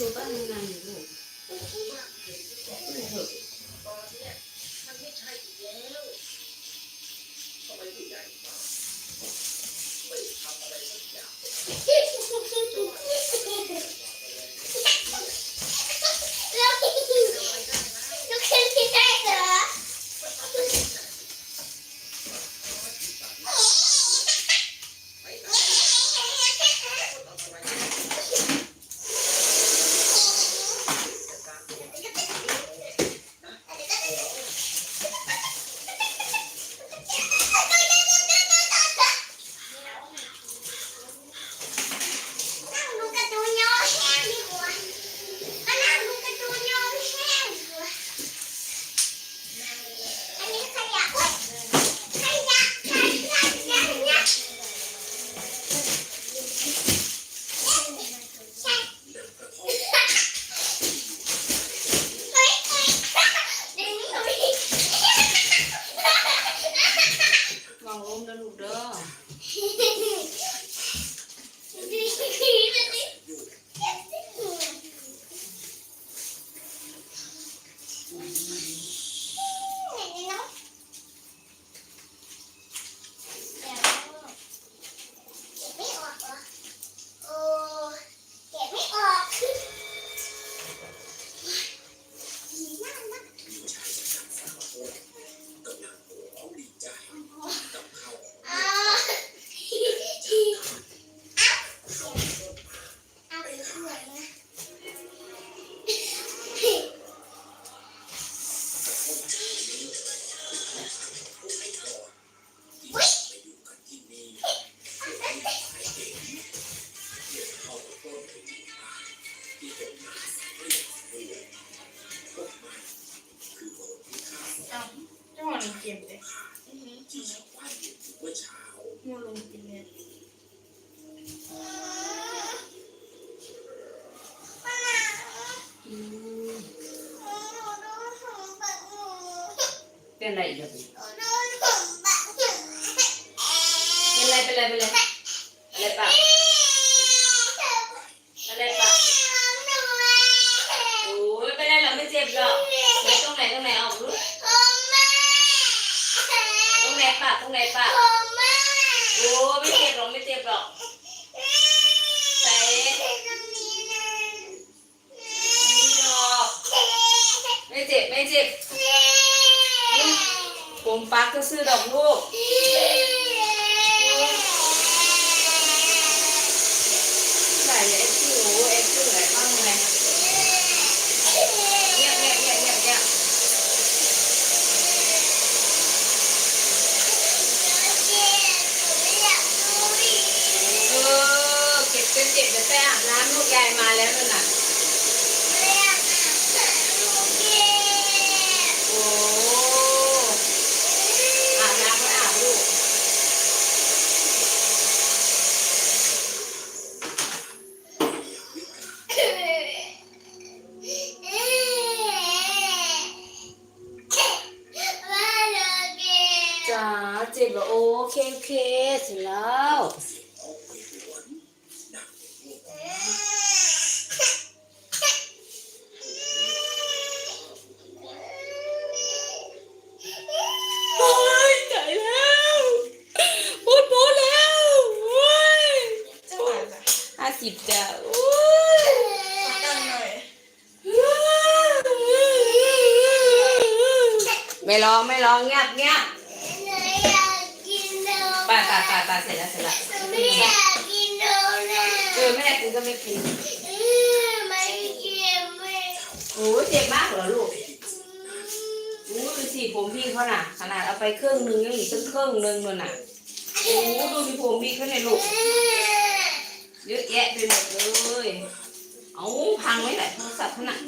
ดูบ้านงานอยู่ลูกเถอะไม่ทำอะไรสักอย่าง จังหวะนี้เกมเลยที่ชาวบ้านเห็นเมื่อเช้ามัวลงกินเนี่ยอืมเป็นอะไรอีกอะพี่เป็นอะไรเป็นอะไรเป็นอะไรอะไรปะอะไรปะโอ้ยเป็นไรหรอกไม่เจ็บหรอกไหนตรงไหนตรงไหนออกลูกตรงไหนปะตรงไหน ปะโอ้ไม่เจ็บหรอกไม่เจ็บหรอกใส่นี่ดอกไม่เจ็บไม่เจ็บผมปักก็ซื้อดอกลูกใส่เอ็กซ์คิวเอ็กซ์คิวอะไรบ้างไงเงียบเงียบเงียบเงียบเงียบเออเก็บเป็นเจ็ บเดี๋ยวไปอาบน้ำลูกยายมาแล้วนั่นน่ะ โอ้อาบน้ำก็อาบลูก จ๋าเจ็บเหรอโอเคโอเคเสร็จแล้ว ออกไปหวนหนักพวก โอ้ยตายแล้วพูดพูดแล้วโอ้ย จังหวะจ้ะ ห้า สิบจ้ะโอ้ยตั้งหน่อยไม่ร้องไม่ร้องเงียบเงียบไป่าป่าป่าป่าเสร็จแล้วเสร็จแล้วเออไม่ได้กินก็ไม่กินโอ้ยเจ็บมากเหรอลูกโอ้ยดูสิผมพี่เขาน่ะ ขนาดเอาไปเครื่องนึงยังอีกตั้งเครื่องนึงเลยน่ะโอ้ดูสิผมพี่เขาเนี่ยลูก เยอะแยะไปหมดเลย เอาพังไว้แหละโทรศัพท์ขนาด